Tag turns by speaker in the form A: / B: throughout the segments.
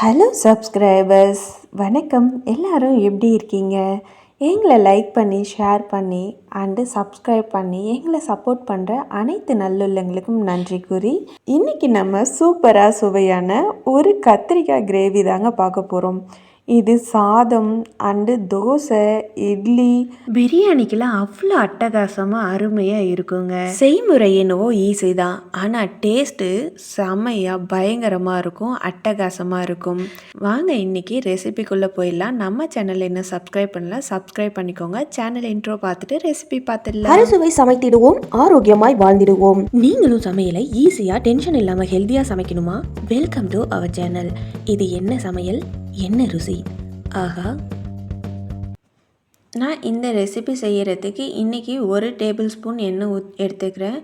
A: Hello subscribers வணக்கம். எல்லாரும் எப்படி இருக்கீங்க? எங்களை லைக் பண்ணி ஷேர் பண்ணி அண்டு சப்ஸ்கிரைப் பண்ணி எங்களை சப்போர்ட் பண்ணுற அனைத்து நல்லுள்ளங்களுக்கும் நன்றி கூறி இன்னைக்கு நம்ம சூப்பராக சுவையான ஒரு கத்திரிக்காய் கிரேவி தாங்க பார்க்க போகிறோம் இது சாதம் அண்டு தோசை இட்லி.
B: பிரியாணிக்கெல்லாம் அவ்வளோ அட்டகாசமாக அருமையாக இருக்குங்க. செய்முறை என்னவோ ஈஸி தான். ஆனால் டேஸ்ட்டு செம்மையாக பயங்கரமாக இருக்கும் அட்டகாசமாக இருக்கும். வாங்க இன்னைக்கு ரெசிபிக்குள்ளே போயிடலாம். நம்ம சேனல் என்ன சப்ஸ்கிரைப் பண்ணல சப்ஸ்கிரைப் பண்ணிக்கோங்க. சேனல் இன்ட்ரோ பார்த்துட்டு ரெசிபி பார்த்துடலாம்.
C: அறுசுவை சமைத்திடுவோம் ஆரோக்கியமாய் வாழ்ந்திடுவோம்.
B: நீங்களும் சமையலை ஈஸியாக டென்ஷன் இல்லாமல் ஹெல்த்தியாக சமைக்கணுமா? வெல்கம் டு அவர் சேனல் இது என்ன சமையல்? என்ன ருசி? ஆஹா. நான் இந்த ரெசிபி செய்கிறதுக்கு இன்றைக்கி ஒரு டேபிள் ஸ்பூன் எண்ணெய் ஊத் எடுத்துக்கிறேன்.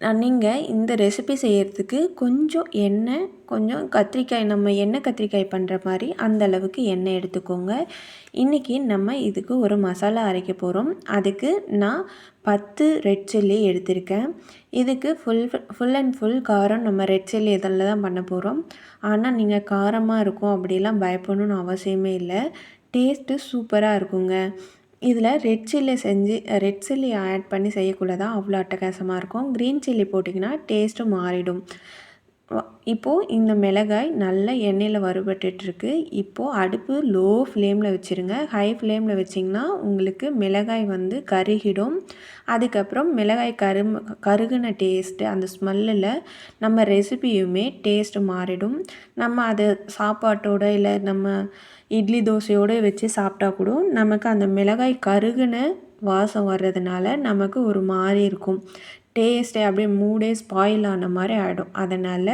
B: நீங்கள் இந்த ரெசிபி செய்கிறதுக்கு கொஞ்சம் எண்ணெய் கொஞ்சம் கத்திரிக்காய் நம்ம எண்ணெய் கத்திரிக்காய் பண்ணுற மாதிரி அந்த அளவுக்கு எண்ணெய் எடுத்துக்கோங்க. இன்றைக்கி நம்ம இதுக்கு ஒரு மசாலா அரைக்க போகிறோம் அதுக்கு நான் பத்து ரெட் சில்லி எடுத்திருக்கேன். இதுக்கு ஃபுல் ஃபுல் அண்ட் ஃபுல் காரம் நம்ம ரெட் சில்லி இதில் தான் பண்ண போகிறோம் ஆனால் நீங்கள் காரமாக இருக்கும் அப்படிலாம் பயப்படணும்னு அவசியமே இல்லை. டேஸ்ட்டு சூப்பராக இருக்குங்க. இதில் ரெட் சில்லி செஞ்சு ரெட் சில்லி ஆட் பண்ணி செய்யக்குள்ளதான் அவ்வளோ அட்டகாசமாக இருக்கும். க்ரீன் சில்லி போட்டிங்கன்னா டேஸ்ட்டும் மாறிடும். இப்போது இந்த மிளகாய் நல்ல எண்ணெயில் வறுபட்டுட்ருக்கு. இப்போது அடுப்பு லோ ஃப்ளேமில் வச்சுருங்க. ஹை ஃப்ளேமில் வச்சிங்கன்னா உங்களுக்கு மிளகாய் வந்து கருகிடும். அதுக்கப்புறம் மிளகாய் கரு கருகின டேஸ்ட்டு அந்த ஸ்மெல்லில் நம்ம ரெசிபியுமே டேஸ்ட்டு மாறிடும். நம்ம அது சாப்பாட்டோட இல்லை நம்ம இட்லி தோசையோடு வச்சு சாப்பிட்டா கூட நமக்கு அந்த மிளகாய் கருகின வாசம் வர்றதுனால நமக்கு ஒரு மாதிரி இருக்கும். டேஸ்ட்டே அப்படியே மூடே ஸ்பாயில் ஆன மாதிரி ஆகிடும் அதனால்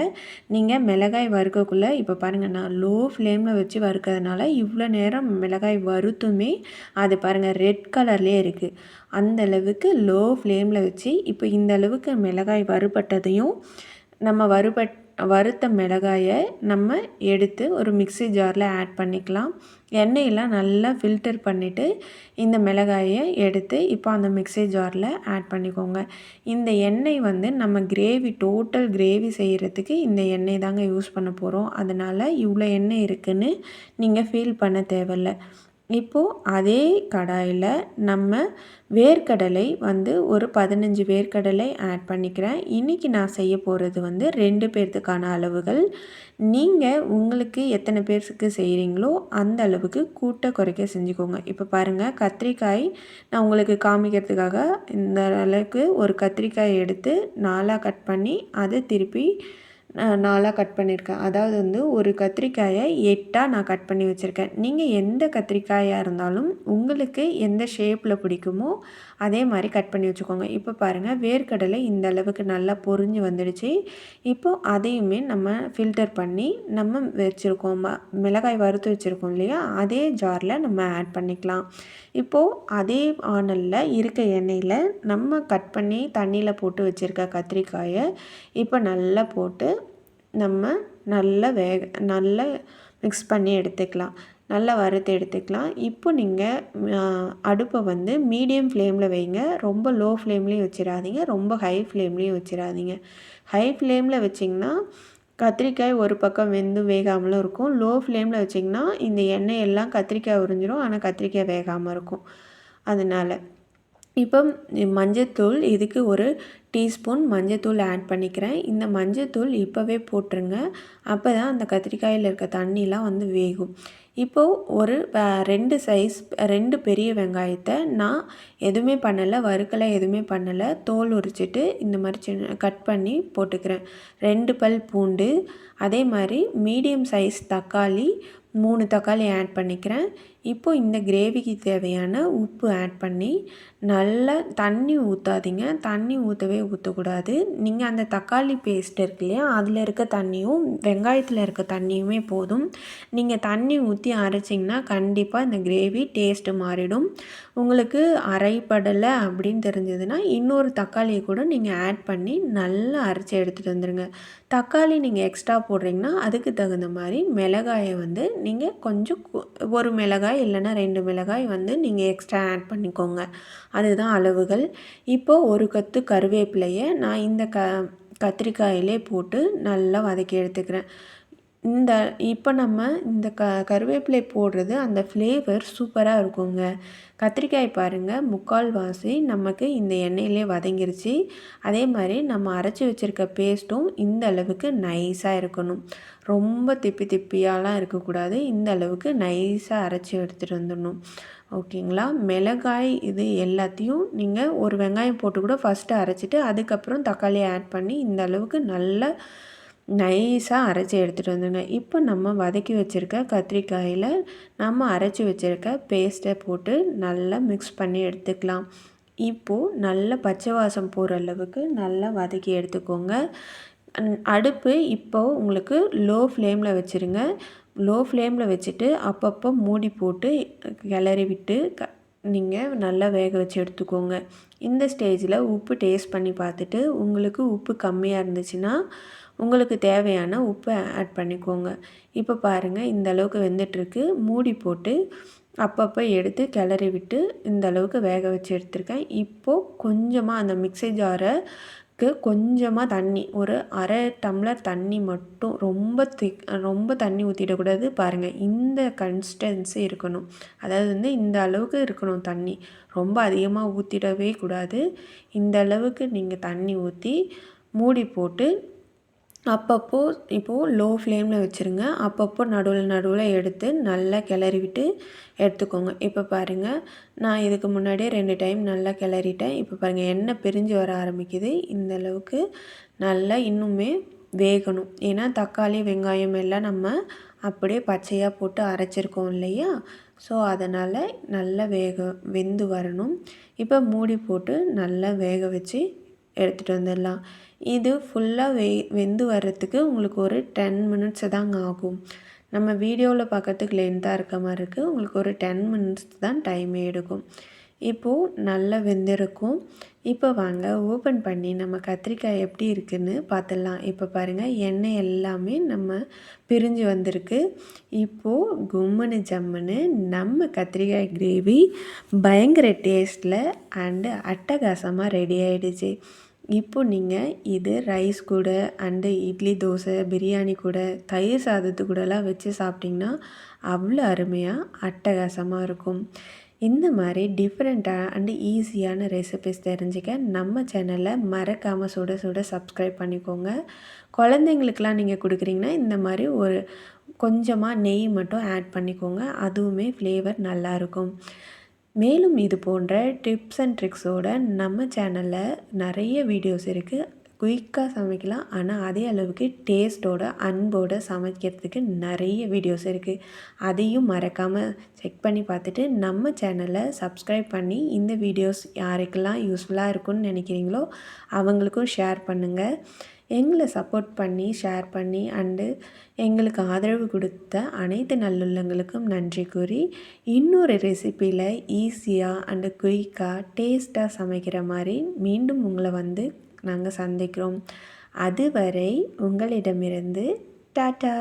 B: நீங்கள் மிளகாய் வறுக்கக்குள்ளே இப்போ பாருங்கள் நான் லோ ஃப்ளேமில் வச்சு வறுக்கிறதுனால இவ்வளோ நேரம் மிளகாய் வறுத்துமே அது பாருங்கள் ரெட் கலர்லேயே இருக்குது அந்த அளவுக்கு லோ ஃப்ளேமில் வச்சு இப்போ இந்த அளவுக்கு மிளகாய் வறுபட்டதையும் நம்ம வறுபட் வறுத்த மிளகாயை நம்ம எடுத்து ஒரு மிக்ஸி ஜாரில் ஆட் பண்ணிக்கலாம். எண்ணெயெல்லாம் நல்லா ஃபில்டர் பண்ணிவிட்டு இந்த மிளகாயை எடுத்து இப்போ அந்த மிக்ஸி ஜாரில் ஆட் பண்ணிக்கோங்க. இந்த எண்ணெய் வந்து நம்ம கிரேவி டோட்டல் கிரேவி செய்கிறதுக்கு இந்த எண்ணெய் தாங்க யூஸ் பண்ண போகிறோம் அதனால் இவ்வளோ எண்ணெய் இருக்குதுன்னு நீங்கள் ஃபீல் பண்ண தேவையில்ல. இப்போது அதே கடாயில் நம்ம வேர்க்கடலை வந்து ஒரு பதினஞ்சு வேர்க்கடலை ஆட் பண்ணிக்கிறேன். இன்றைக்கி நான் செய்ய போகிறது வந்து ரெண்டு பேர்த்துக்கான அளவுகள். நீங்கள் உங்களுக்கு எத்தனை பேர்த்துக்கு செய்கிறீங்களோ அந்த அளவுக்கு கூட்ட குறைக்க செஞ்சுக்கோங்க. இப்போ பாருங்கள் கத்திரிக்காய் நான் உங்களுக்கு காமிக்கிறதுக்காக இந்த அளவுக்கு ஒரு கத்திரிக்காய் எடுத்து நாலாக கட் பண்ணி அதை திருப்பி நாலாக கட் பண்ணியிருக்கேன் அதாவது வந்து ஒரு கத்திரிக்காயை எட்டாக நான் கட் பண்ணி வச்சுருக்கேன். நீங்கள் எந்த கத்திரிக்காயாக இருந்தாலும் உங்களுக்கு எந்த ஷேப்பில் பிடிக்குமோ அதே மாதிரி கட் பண்ணி வச்சுக்கோங்க. இப்போ பாருங்கள் வேர்க்கடலை இந்த அளவுக்கு நல்லா பொரிஞ்சு வந்துடுச்சு. இப்போது அதையுமே நம்ம ஃபில்டர் பண்ணி நம்ம வச்சுருக்கோம். ம- மிளகாய் வறுத்து வச்சுருக்கோம் இல்லையா? அதே ஜாரில் நம்ம ஆட் பண்ணிக்கலாம். இப்போது அதே ஆனலில் இருக்க எண்ணெயில் நம்ம கட் பண்ணி தண்ணியில் போட்டு வச்சுருக்க கத்திரிக்காயை இப்போ நல்லா போட்டு நம்ம நல்லா வேக நல்லா மிக்ஸ் பண்ணி எடுத்துக்கலாம். நல்லா வறுத்து எடுத்துக்கலாம். இப்போ நீங்கள் அடுப்பை வந்து மீடியம் ஃப்ளேமில் வைங்க. ரொம்ப லோ ஃப்ளேம்லேயும் வச்சிடாதீங்க. ரொம்ப ஹை ஃப்ளேம்லேயும் வச்சிடாதீங்க. ஹை ஃப்ளேமில் வச்சிங்கன்னா கத்திரிக்காய் ஒரு பக்கம் வெந்து வேகாமலும் இருக்கும். லோ ஃப்ளேமில் வச்சிங்கன்னா இந்த எண்ணெய் எல்லாம் கத்திரிக்காய் உறிஞ்சிரும். ஆனால் கத்திரிக்காய் வேகாமல் இருக்கும். அதனால் இப்போ மஞ்சத்தூள் இதுக்கு ஒரு டீஸ்பூன் மஞ்சத்தூள் ஆட் பண்ணிக்கிறேன். இந்த மஞ்சத்தூள் இப்போவே போட்டுருங்க. அப்போ தான் அந்த கத்திரிக்காயில் இருக்க தண்ணிலாம் வந்து வேகும். இப்போது ஒரு ரெண்டு சைஸ் ரெண்டு பெரிய வெங்காயத்தை நான் எதுவுமே பண்ணலை வறுக்கலை எதுவுமே பண்ணலை. தோல் உரிச்சிட்டு இந்த மாதிரி சின்ன கட் பண்ணி போட்டுக்கிறேன். ரெண்டு பல் பூண்டு அதே மாதிரி மீடியம் சைஸ் தக்காளி மூணு தக்காளி ஆட் பண்ணிக்கிறேன். இப்போது இந்த கிரேவிக்கு தேவையான உப்பு ஆட் பண்ணி நல்லா தண்ணி ஊற்றாதீங்க தண்ணி ஊற்றவே ஊற்றக்கூடாது நீங்கள் அந்த தக்காளி பேஸ்ட் இருக்கு இல்லையா அதில் இருக்க தண்ணியும் வெங்காயத்தில் இருக்க தண்ணியுமே போதும். நீங்கள் தண்ணி ஊற்றி அரைச்சிங்கன்னா கண்டிப்பாக இந்த கிரேவி டேஸ்ட்டு மாறிடும். உங்களுக்கு அரைப்படலை அப்படின்னு தெரிஞ்சதுன்னா இன்னொரு தக்காளியை கூட நீங்கள் ஆட் பண்ணி நல்லா அரைச்சி எடுத்துகிட்டு வந்துடுங்க தக்காளி நீங்கள் எக்ஸ்ட்ரா போடுறீங்கன்னா அதுக்கு தகுந்த மாதிரி மிளகாயை வந்து நீங்கள் கொஞ்சம் ஒரு மிளகாய் இல்லைன்னா ரெண்டு மிளகாய் வந்து நீங்கள் எக்ஸ்ட்ரா ஆட் பண்ணிக்கோங்க. அதுதான் அளவுகள். இப்போது ஒரு கத்து கருவேப்பிலையை நான் இந்த க கத்திரிக்காயிலே போட்டு நல்லா வதக்கி எடுத்துக்கிறேன். இந்த இப்போ நம்ம இந்த க கருவேப்பிலை போடுறது அந்த ஃப்ளேவர் சூப்பராக இருக்குங்க. கத்திரிக்காய் பாருங்கள் முக்கால்வாசி நமக்கு இந்த எண்ணெயிலே வதங்கிருச்சு. அதே மாதிரி நம்ம அரைச்சி வச்சுருக்க பேஸ்ட்டும் இந்த அளவுக்கு நைஸாக இருக்கணும். ரொம்ப திப்பி திப்பியாலாம் இருக்கக்கூடாது. இந்த அளவுக்கு நைஸாக அரைச்சி எடுத்துகிட்டு வந்துடணும். ஓகேங்களா? மிளகாய் இது எல்லாத்தையும் நீங்கள் ஒரு வெங்காயம் போட்டு கூட ஃபஸ்ட்டு அரைச்சிட்டு அதுக்கப்புறம் தக்காளியை ஆட் பண்ணி இந்த அளவுக்கு நல்லா நைஸாக அரைச்சி எடுத்துகிட்டு வந்துடுங்க. இப்போ நம்ம வதக்கி வச்சுருக்க கத்திரிக்காயில் நம்ம அரைச்சி வச்சுருக்க பேஸ்ட்டை போட்டு நல்லா மிக்ஸ் பண்ணி எடுத்துக்கலாம். இப்போது நல்ல பச்சை வாசம் போகிற அளவுக்கு நல்லா வதக்கி எடுத்துக்கோங்க. அடுப்பு இப்போது உங்களுக்கு லோ ஃப்ளேமில் வச்சுருங்க. லோ ஃப்ளேமில் வச்சுட்டு அப்பப்போ மூடி போட்டு கிளறி விட்டு க நீங்கள் நல்லா வேக வச்சு எடுத்துக்கோங்க. இந்த ஸ்டேஜில் உப்பு டேஸ்ட் பண்ணி பார்த்துட்டு உங்களுக்கு உப்பு கம்மியாக இருந்துச்சுன்னா உங்களுக்கு தேவையான உப்பை ஆட் பண்ணிக்கோங்க. இப்போ பாருங்கள் இந்த அளவுக்கு வெந்துட்டுருக்கு மூடி போட்டு அப்பப்போ எடுத்து கிளறி விட்டு இந்த அளவுக்கு வேக வச்சு எடுத்திருக்கேன். இப்போது கொஞ்சமாக அந்த மிக்ஸி ஜாருக்கு கொஞ்சமாக தண்ணி. ஒரு அரை டம்ளர் தண்ணி மட்டும் ரொம்ப திக் ரொம்ப தண்ணி ஊற்றிடக்கூடாது பாருங்கள் இந்த கன்சிஸ்டன்சி இருக்கணும். அதாவது வந்து இந்த அளவுக்கு இருக்கணும் தண்ணி. ரொம்ப அதிகமாக ஊற்றிடவே கூடாது. இந்த அளவுக்கு நீங்கள் தண்ணி ஊற்றி மூடி போட்டு அப்பப்போ இப்போது லோ ஃப்ளேமில் வச்சுருங்க. அப்பப்போ நடுவில் நடுவில் எடுத்து நல்லா கிளறி விட்டு எடுத்துக்கோங்க. இப்போ பாருங்கள் நான் இதுக்கு முன்னாடியே ரெண்டு டைம் நல்லா கிளறிட்டேன். இப்போ பாருங்கள் எண்ணெய் பிரிஞ்சு வர ஆரம்பிக்குது. இந்த அளவுக்கு நல்லா இன்னுமே வேகணும். ஏன்னா தக்காளி வெங்காயம் எல்லாம் நம்ம அப்படியே பச்சையாக போட்டு அரைச்சிருக்கோம் இல்லையா? ஸோ அதனால் நல்லா வேக வெந்து வரணும். இப்போ மூடி போட்டு நல்லா வேக வச்சு எடுத்துகிட்டு வந்துடலாம். இது ஃபுல்லாக வெ வெந்து வர்றதுக்கு உங்களுக்கு ஒரு டென் மினிட்ஸ் தாங்க ஆகும். நம்ம வீடியோவில் பார்க்கறதுக்கு லென்த்தாக இருக்க மாதிரி இருக்குது உங்களுக்கு ஒரு டென் மினிட்ஸ் தான் டைம் எடுக்கும். இப்போது நல்லா வெந்திருக்கும். இப்போ வாங்க ஓப்பன் பண்ணி நம்ம கத்திரிக்காய் எப்படி இருக்குதுன்னு பார்த்துடலாம் இப்போ பாருங்கள் எண்ணெய் எல்லாமே நம்ம பிரிஞ்சு வந்திருக்கு. இப்போது கும்முன்னு ஜம்முன்னு நம்ம கத்திரிக்காய் கிரேவி பயங்கர டேஸ்ட்டில் அண்டு அட்டகாசமாக ரெடி ஆகிடுச்சு இப்போ நீங்கள் இது ரைஸ் கூட அண்டு இட்லி தோசை பிரியாணி கூட தயிர் சாதத்து கூடலாம் வச்சு சாப்பிட்டிங்கன்னா அவ்வளோ அருமையாக அட்டகாசமாக இருக்கும். இந்த மாதிரி டிஃப்ரெண்ட்டாக அண்டு ஈஸியான ரெசிபிஸ் தெரிஞ்சுக்க நம்ம சேனலை மறக்காமல் சுட சுட சப்ஸ்கிரைப் பண்ணிக்கோங்க. குழந்தைங்களுக்கெலாம் நீங்கள் கொடுக்குறீங்கன்னா இந்த மாதிரி ஒரு கொஞ்சமாக நெய் மட்டும் ஆட் பண்ணிக்கோங்க. அதுவுமே ஃப்ளேவர் நல்லாயிருக்கும் மேலும் இது போன்ற டிப்ஸ் அண்ட் ட்ரிக்ஸோட நம்ம சேனலில் நிறைய வீடியோஸ் இருக்குது குயிக்காக சமைக்கலாம். ஆனால் அதே அளவுக்கு டேஸ்ட்டோட அன்போடு சமைக்கிறதுக்கு நிறைய வீடியோஸ் இருக்குது அதையும் மறக்காமல் செக் பண்ணி பார்த்துட்டு நம்ம சேனலை சப்ஸ்கிரைப் பண்ணி இந்த வீடியோஸ் யாருக்கெல்லாம் யூஸ்ஃபுல்லாக இருக்குன்னு நினைக்கிறீங்களோ அவங்களுக்கும் ஷேர் பண்ணுங்கள் எங்களை சப்போர்ட் பண்ணி ஷேர் பண்ணி அண்டு எங்களுக்கு ஆதரவு கொடுத்த அனைத்து நல்லுள்ளங்களுக்கும் நன்றி கூறி இன்னொரு ரெசிப்பியில் ஈஸியாக அண்டு குயிக்காக டேஸ்ட்டாக சமைக்கிற மாதிரி மீண்டும் உங்களை வந்து நாங்கள் சந்திக்கிறோம். அதுவரை உங்களிடமிருந்து டாட்டா!